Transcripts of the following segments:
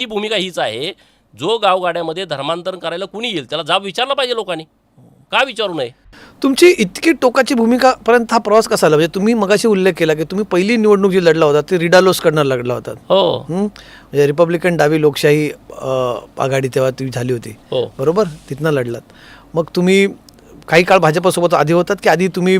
ही भूमिका हीच आहे जो गावगाड्यामध्ये धर्मांतरण करायला कुणी येईल त्याला जाब विचारला पाहिजे लोकांनी. का विचारू नये? तुमची इतकी टोकाची भूमिकापर्यंत हा प्रवास कसा आला? म्हणजे तुम्ही मगाशी उल्लेख केला की तुम्ही पहिली निवडणूक जी लढला होता ती रिडालोसकडनं लढला होता. हो? म्हणजे रिपब्लिकन डावी लोकशाही आघाडी तेव्हा ती झाली होती. हो. बरोबर? तिथनं लढलात. मग तुम्ही काही काळ भाजपसोबत आधी होतात की आधी तुम्ही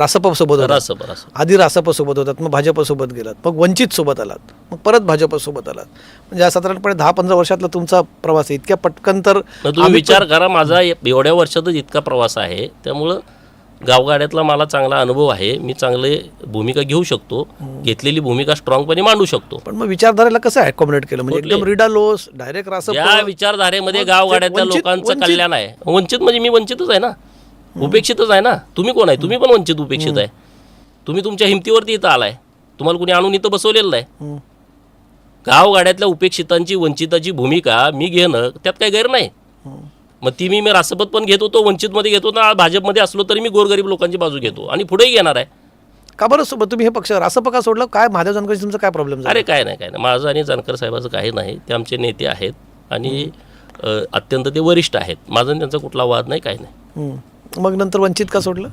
रासपसोबत बरं आधी रासपसोबत होतात मग भाजपसोबत गेलात मग वंचित सोबत आलात मग परत भाजपसोबत आलात. म्हणजे साधारणपणे दहा पंधरा वर्षातला तुमचा प्रवास आहे. इतक्या पटकन तर तुम्ही विचार करा माझा एवढ्या वर्षातच इतका प्रवास आहे. त्यामुळं गावगाड्यातला मला चांगला अनुभव आहे. मी चांगले भूमिका घेऊ शकतो. घेतलेली भूमिका स्ट्रॉंगपणे मांडू शकतो. पण मग विचारधारेला कसं अकोमोडेट केलं? म्हणजे? एकदम रिडालोस डायरेक्ट रासप या विचारधारेमध्ये गावगाड्यातल्या लोकांचं कल्याण आहे. वंचित म्हणजे मी वंचितच आहे ना. उपेक्षितच आहे ना. तुम्ही कोण आहे? तुम्ही पण वंचित उपेक्षित आहे. तुम्ही तुमच्या हिमतीवरती इथं आलाय. तुम्हाला कुणी आणून इथं बसवलेलं नाही. गावगाड्यातल्या उपेक्षितांची वंचिताची भूमिका मी घेणं त्यात काही गैर नाही. मग ती मी मी रासपत पण घेत होतो वंचितमध्ये घेत होतो भाजपमध्ये असलो तरी मी गोरगरीब लोकांची बाजू घेतो आणि पुढेही घेणार आहे. का बरं सोबत तुम्ही हे पक्ष रासप का सोडलं? काय महादेव जानकरशी तुमचा काय प्रॉब्लेम अरे काय नाही काय नाही. माझं आणि जानकर साहेबाचं काही नाही. ते आमचे नेते आहेत आणि अत्यंत ते वरिष्ठ आहेत. माझा त्यांचा कुठला वाद नाही काही नाही. मग नंतर वंचित का सोडलं?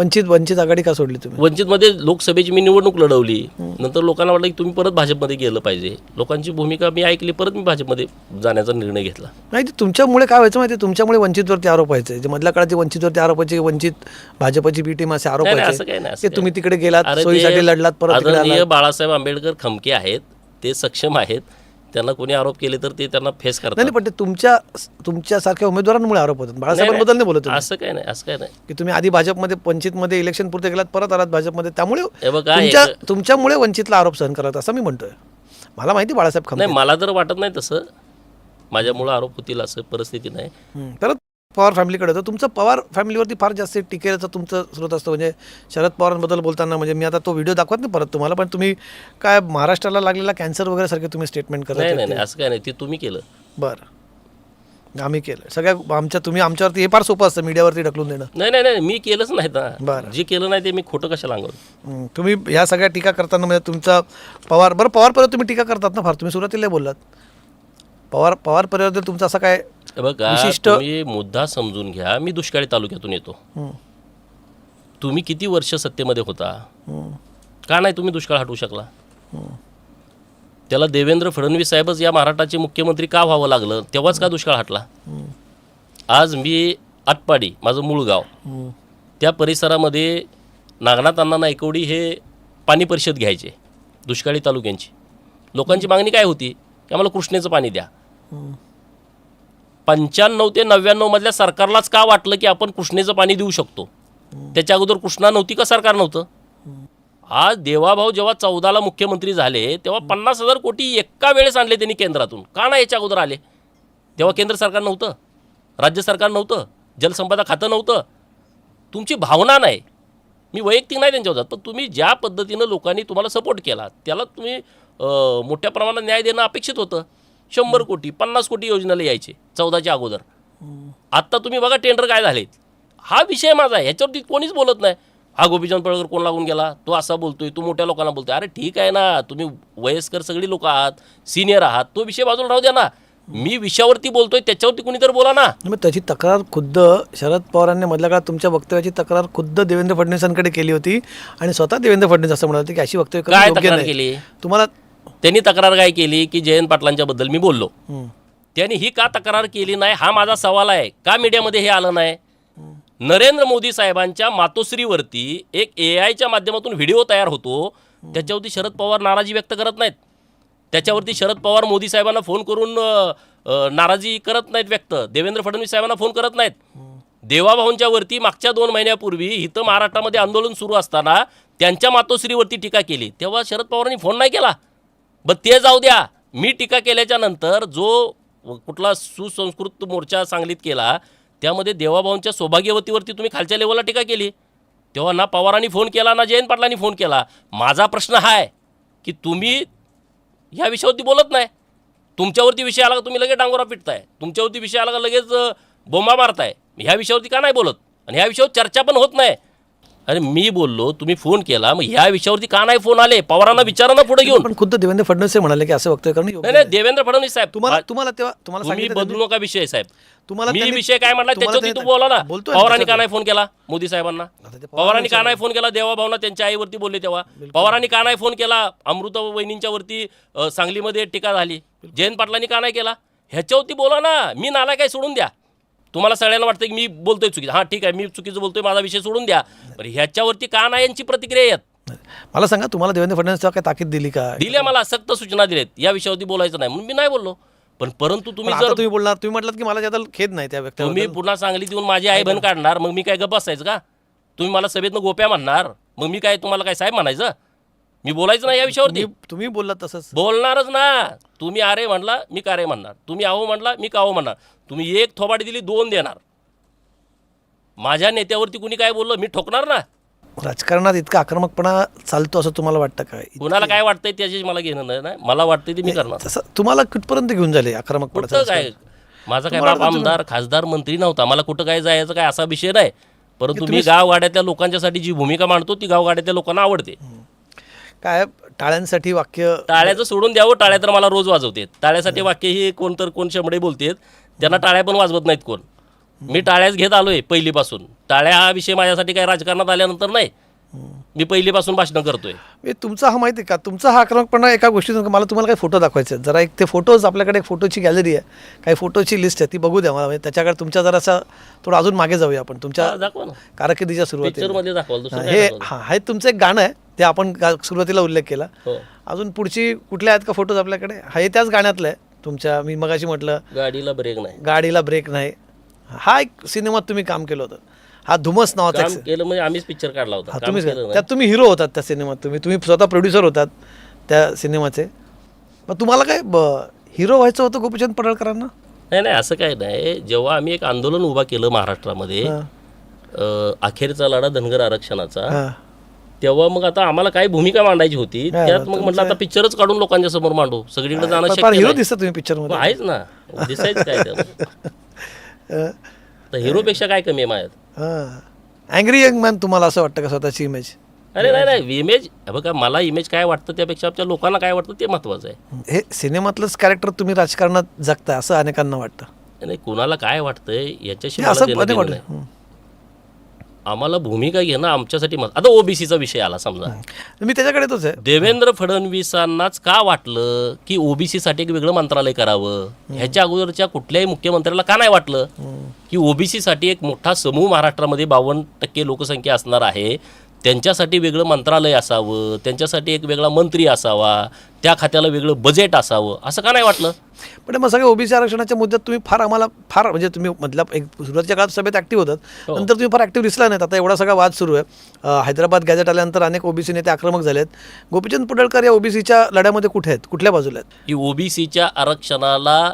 वंचित वंचित आघाडी का सोडली तुम्ही? वंचितमध्ये लोकसभेची मी निवडणूक लढवली. नंतर लोकांना वाटलं की तुम्ही परत भाजपमध्ये गेलं पाहिजे. लोकांची भूमिका मी ऐकली परत मी भाजपमध्ये जाण्याचा निर्णय घेतला. नाही ते तुमच्यामुळे काय व्हायचं माहिती तुमच्यामुळे वंचितवरती आरोप व्हायचे. जे मधल्या काळात वंचितवरती आरोप व्हायचे वंचित भाजपची बी टीम असे आरोप व्हायचे असं काही नाही, असं की तुम्ही तिकडे गेलात ते सोयीसाठी लढलात परत. बाळासाहेब आंबेडकर खमके आहेत. ते सक्षम आहेत. त्यांना कोणी आरोप केले तर ते त्यांना फेस करतात. नाही, पण ते तुमच्या तुमच्यासारख्या उमेदवारांमुळे आरोप होतात. बाळासाहेबांबद्दल नाही बोलत. असं काही नाही असं काही नाही. की तुम्ही आधी भाजपमध्ये वंचितमध्ये इलेक्शन पुरते गेलात परत आलात भाजपमध्ये. त्यामुळे तुमच्यामुळे वंचितला आरोप सहन करत असं मी म्हणतोय. मला माहिती बाळासाहेब नाही मला तर वाटत नाही तसं. माझ्यामुळं आरोप होतील असं परिस्थिती नाही. परत पवार फॅमिलीकडे. होतं तुमचं पवार फॅमिलीवरती फार जास्त टीकेचं तुमचं स्रोत असतं. म्हणजे शरद पवारांबद्दल बोलताना म्हणजे मी आता तो व्हिडिओ दाखवत नाही परत तुम्हाला पण तुम्ही काय महाराष्ट्राला लागलेला कॅन्सर वगैरे सारखे तुम्ही स्टेटमेंट करत नाही. नाही नाही असं काय नाही. ते तुम्ही केलं. बरं. आम्ही केलं. सगळ्या आमच्या तुम्ही आमच्यावरती हे फार सोपं असतं मीडियावरती ढकलून देणं. नाही नाही नाही मी केलंच नाही ना. बरं. जे केलं नाही ते मी खोटं कशाला अंगवलं हं. तुम्ही ह्या सगळ्या टीका करताना म्हणजे तुमचा पवार बरं पवार परिवार तुम्ही टीका करतात ना फार. तुम्ही सुरुवातीला बोललात. पवार पवार परिवाराबद्दल तुमचं असं काय बघा विशिष्ट- तुम्ही मुद्दा समजून घ्या. मी दुष्काळी तालुक्यातून येतो. तुम्ही किती वर्ष सत्तेमध्ये होता. का नाही तुम्ही दुष्काळ हटवू शकला? त्याला देवेंद्र फडणवीस साहेबच या महाराष्ट्राचे मुख्यमंत्री का व्हावं लागलं? तेव्हाच का दुष्काळ हटला? आज मी आटपाडी माझं मूळ गाव. त्या परिसरामध्ये नागनाथ अण्णा नायकवडी हे पाणी परिषद घ्यायचे दुष्काळी तालुक्यांची. लोकांची मागणी काय होती? की आम्हाला कृष्णेचं पाणी द्या. पंच्याण्णव ते नव्याण्णव मधल्या सरकारलाच का वाटलं की आपण कृष्णेचं पाणी देऊ शकतो? त्याच्या अगोदर कृष्णा नव्हती का सरकार नव्हतं? आज देवाभाऊ जेव्हा चौदाला मुख्यमंत्री झाले तेव्हा पन्नास हजार कोटी एका वेळेस आणले त्यांनी केंद्रातून. का नाही याच्या अगोदर आले? तेव्हा केंद्र सरकार नव्हतं राज्य सरकार नव्हतं जलसंपदा खातं नव्हतं. तुमची भावना नाही. मी वैयक्तिक नाही त्यांच्यावर पण तुम्ही ज्या पद्धतीनं लोकांनी तुम्हाला सपोर्ट केला त्याला तुम्ही मोठ्या प्रमाणात न्याय देणं अपेक्षित होतं. शंभर कोटी पन्नास कोटी योजनेला यायचे चौदाच्या अगोदर. आत्ता तुम्ही बघा टेंडर काय झालेत. हा विषय माझा आहे ह्याच्यावरती कोणीच बोलत नाही. हा गोपीचंद पळकर कोण लागून गेला? तो असा बोलतोय तू मोठ्या लोकांना बोलतोय. अरे ठीक आहे ना तुम्ही वयस्कर सगळी लोक आहात सिनियर आहात तो विषय बाजूला राहू द्या ना. मी विषयावरती बोलतोय त्याच्यावरती कुणीतरी बोला ना. मग त्याची तक्रार खुद्द शरद पवारांनी मधल्या काळात तुमच्या वक्तव्याची तक्रार खुद्द देवेंद्र फडणवीसांकडे केली होती आणि स्वतः देवेंद्र फडणवीस असं म्हणाले की अशी वक्तव्य केली? तुम्हाला त्यांनी तक्रार काय केली की जयंत पाटलांच्या बद्दल मी बोललो. त्यांनी ही का तक्रार केली नाही? हा माझा सवाल आहे. का मीडियामध्ये हे आलं नाही? नरेंद्र मोदी साहेबांच्या मातोश्रीवरती एक ए आयच्या माध्यमातून व्हिडिओ तयार होतो. त्याच्यावरती शरद पवार नाराजी व्यक्त करत नाहीत. त्याच्यावरती शरद पवार मोदी साहेबांना फोन करून नाराजी करत नाहीत व्यक्त. देवेंद्र फडणवीस साहेबांना फोन करत नाहीत. देवाभाऊंच्या वरती मागच्या दोन महिन्यापूर्वी इथं महाराष्ट्रामध्ये आंदोलन सुरू असताना त्यांच्या मातोश्रीवरती टीका केली. तेव्हा शरद पवारांनी फोन नाही केला. ब ते जाऊ द्या. मी टीका केल्याच्यानंतर जो कुठला सुसंस्कृत मोर्चा सांगलीत केला त्यामध्ये देवाभाऊंच्या सौभाग्यवतीवरती तुम्ही खालच्या लेवलला टीका केली. तेव्हा ना पवारांनी फोन केला ना जयंत पाटलांनी फोन केला. माझा प्रश्न हा आहे की तुम्ही ह्या विषयावरती बोलत नाही. तुमच्यावरती विषय आला का तुम्ही लगेच डांगोरा पिटताय? तुमच्यावरती विषय आला का लगेच बोंबा मारताय? ह्या विषयावरती का नाही बोलत? आणि ह्या विषयावर चर्चा पण होत नाही. अरे मी बोललो तुम्ही फोन केला मग ह्या विषयावरती का नाही फोन आले? पवारांना विचारा ना पुढे घेऊन. पण खुद्द देवेंद्र फडणवीस हे म्हणाले की असं वक्तव्य करणं योग्य नाही नाही देवेंद्र फडणवीस साहेब तुम्हाला तुम्हाला तेव्हा तुम्हाला तुम्ही सांगितलं बदलू नका विषय साहेब. तुम्हाला मी त्यांनी- विषय काय म्हणला? तुम्हाला त्याच्यावरती तू त्यांनी- बोला ना. बोलतोय ना पवारांनी का. नाही फोन केला? मोदी साहेबांना? आता ते पवारांनी का नाही फोन केला? देवाभावना त्यांच्या आईवरती बोलले तेव्हा. पवारांनी का नाही फोन केला? अमृता वहिनींच्या वरती अ, सांगलीमध्ये टीका झाली. जयंत पाटलांनी का नाही केला? ह्याच्यावरती बोला ना. मी नाला काय सोडून द्या. तुम्हाला सगळ्यांना वाटतं की मी बोलतोय चुकीचं. हां ठीक आहे मी चुकीचं बोलतोय माझा विषय सोडून द्या. पण ह्याच्यावरती का नाही यांची प्रतिक्रिया येत? मला सांगा तुम्हाला देवेंद्र फडणवीस काय ताकीद दिली का? दिल्या मला सक्त सूचना दिल्यात. या विषयावरती बोलायचं नाही म्हणून मी नाही बोललो. पण परंतु तुम्ही जर तुम्ही बोलणार तुम्ही म्हटलात की मला त्यात खेद नाही त्या व्यक्तीबद्दल तुम्ही पुन्हा सांगलीत येऊन माझी आई बहीण काढणार मग मी काय गप्प बसायचं का? तुम्ही मला सभेतनं गोप्या म्हणणार. मग मी काय तुम्हाला काय साहेब म्हणायचं? मी बोलायचं नाही या विषयावरती. तुम्ही- तुम्ही बोललात तसंच. बोलणारच ना. तुम्ही अरे म्हणला मी का रे म्हणणार. तुम्ही आहो म्हणला मी काहो म्हणणार. तुम्ही एक थोबाडी दिली दोन देणार. माझ्या नेत्यावरती कुणी काय बोललं मी ठोकणार ना? राजकारणात इतका आक्रमकपणा चालतो असं तुम्हाला वाटतं काय कुणाला काय वाटतंय त्याच्याशी मला घेणं नाही ना मला वाटतंय ते मी करणार. तसं तुम्हाला कुठपर्यंत घेऊन झाले आक्रमकपणा? कुठं काय? माझा काय बाप आमदार खासदार मंत्री नव्हता. मला कुठं काय जायचं काय असा विषय नाही. परंतु मी गावगाड्यातल्या लोकांच्यासाठी जी भूमिका मांडतो ती गावगाड्यातल्या लोकांना आवडते. काय टाळ्यांसाठी वाक्य टाळ्याचं सोडून द्यावं टाळ्या तर मला रोज वाजवते टाळ्यासाठी वाक्य ही कोण तर कोण शंभडे बोलतेत. त्यांना टाळ्या पण वाजवत नाहीत कोण. मी टाळ्याच घेत आलोय पहिलीपासून. टाळ्या हा विषय माझ्यासाठी काय राजकारणात आल्यानंतर नाही. मी पहिलीपासून भाषण करतोय. मी तुमचा हा माहिती आहे का? तुमचा हा आक्रमकपणा एका गोष्टीतून मला तुम्हाला काही फोटो दाखवायचे आहेत. जरा एक ते फोटोज आपल्याकडे एक फोटोची गॅलरी आहे. काही फोटोची लिस्ट आहे ती बघू द्या मला. म्हणजे त्याच्याकडे तुमच्या जरासा थोडं अजून मागे जाऊया आपण. तुमच्या दाखवा ना. कारकिर्दीच्या पिक्चर सुरुवातीला मध्ये दाखवाल दुसरं काय हे दाखवाल? हा हे तुमचं एक गाणं आहे. ते आपण गा- सुरुवातीला उल्लेख केला. हो. अजून पुढची कुठल्या आहेत का फोटोज आपल्याकडे? हा त्याच गाण्यातलं. आहे तुमच्या मी मगाशी म्हटलं गाडीला ब्रेक नाही. गाडीला ब्रेक नाही. हा एक सिनेमात तुम्ही काम केलं होतं. हा धुमस नावाचा काम केलं म्हणजे आम्हीच पिक्चर काढला होता. हा काम तुम्ही केलं नाही. त्यात तुम्ही हिरो होतात त्या सिनेमात. तुम्ही तुम्ही स्वतः प्रोड्युसर होतात त्या सिनेमाचे. मग तुम्हाला काय हिरो व्हायचं होतं गोपीचंद पडळकरांना? नाही नाही असं काय नाही. जेव्हा आम्ही एक आंदोलन उभा केलं महाराष्ट्रामध्ये. अ, अखेरचा लढा धनगर आरक्षणाचा हा. तेव्हा मग आता आम्हाला काय भूमिका मांडायची होती. हा, त्यात मग म्हटलं आता पिक्चरच काढून लोकांच्या समोर मांडू. सगळीकडे जाणं फार शक्य हिरो नाही. दिसता तुम्ही पिक्चरमध्ये मग आहेच ना. दिसायचं काय तर हिरोपेक्षा काय कमी आहे माझ्यात? हा. अँग्री यंग मॅन तुम्हाला असं वाटतं का स्वतःची इमेज अरे नाही नाही इमेज बघा मला इमेज काय वाटतं त्यापेक्षा आमच्या लोकांना काय वाटतं ते महत्वाचं आहे. हे सिनेमातलंच कॅरेक्टर तुम्ही राजकारणात जगताय असं अनेकांना वाटतं. नाही कुणाला काय वाटतंय याच्याशी हे मला असं देणं अनेक घेणं वाटतं. नाही. हं. आम्हाला भूमिका घेणं आमच्यासाठी महत्त्व आता ओबीसीचा विषय आला समजा. मी त्याच्याकडे तोच आहे. देवेंद्र फडणवीसांनाच का वाटलं की ओबीसीसाठी एक वेगळं मंत्रालय करावं? ह्याच्या अगोदरच्या कुठल्याही मुख्यमंत्र्याला का नाही वाटलं? की ओबीसीसाठी एक मोठा समूह महाराष्ट्रामध्ये बावन्न टक्के लोकसंख्या असणार आहे. त्यांच्यासाठी वेगळं मंत्रालय असावं त्यांच्यासाठी एक वेगळा मंत्री असावा त्या खात्याला वेगळं बजेट असावं असं का नाही वाटलं? पण मग सगळे ओबीसी आरक्षणाच्या मुद्द्यात तुम्ही फार आम्हाला फार म्हणजे तुम्ही मधल्या एक सुरुवातीच्या काळात सभेत ऍक्टिव्ह होतात. हो. नंतर तुम्ही फार ऍक्टिव्ह दिसला नाहीत. आता एवढा सगळा वाद सुरू आहे. हैदराबाद गॅझेट आल्यानंतर अनेक ओबीसी नेते आक्रमक झालेत. गोपीचंद पडळकर या ओबीसीच्या लढ्यामध्ये कुठे आहेत? कुठल्या बाजूला आहेत? की ओबीसीच्या आरक्षणाला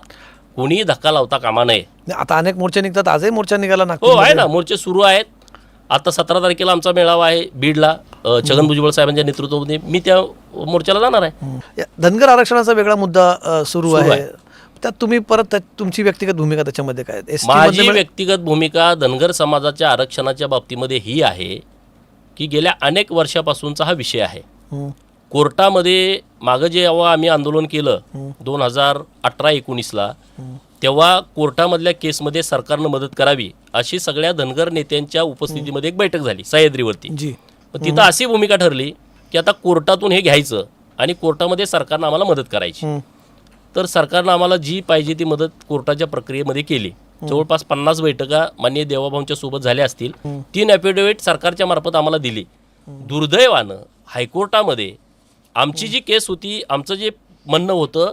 कोणी धक्का लावता कामा नये. नाही, आता अनेक मोर्चे निघतात. आजही मोर्चा निघाला हो नागपूर आहे ना. मोर्चे सुरू आहेत. आता सतरा तारखेला आमचा मेळावा आहे बीडला. छगन भुजबळ साहेबांच्या नेतृत्वामध्ये मी त्या मोर्चाला जाणार आहे. धनगर आरक्षणाचा वेगळा मुद्दा सुरू आहे. त्यात तुम्ही परत तुमची व्यक्तिगत भूमिका त्याच्यामध्ये काय? माझी व्यक्तिगत भूमिका धनगर समाजाच्या आरक्षणाच्या बाबतीमध्ये ही आहे की गेल्या अनेक वर्षापासूनचा हा विषय आहे. कोर्टामध्ये मागं जे जेव्हा आम्ही आंदोलन केलं दोन हजार अठरा एकोणीसला तेव्हा कोर्टामधल्या केसमध्ये सरकारनं मदत करावी अशी सगळ्या धनगर नेत्यांच्या उपस्थितीमध्ये एक बैठक झाली सह्याद्रीवरती. जी. तिथं अशी भूमिका ठरली की आता कोर्टातून हे घ्यायचं आणि कोर्टामध्ये सरकारनं आम्हाला मदत करायची. तर सरकारनं आम्हाला जी पाहिजे ती मदत कोर्टाच्या प्रक्रियेमध्ये केली. जवळपास पन्नास बैठका माननीय देवाभाऊंच्या सोबत झाल्या असतील. तीन ॲफिडेव्हिट सरकारच्या मार्फत आम्हाला दिली. दुर्दैवानं हायकोर्टामध्ये आमची जी केस होती आमचं जे म्हणणं होतं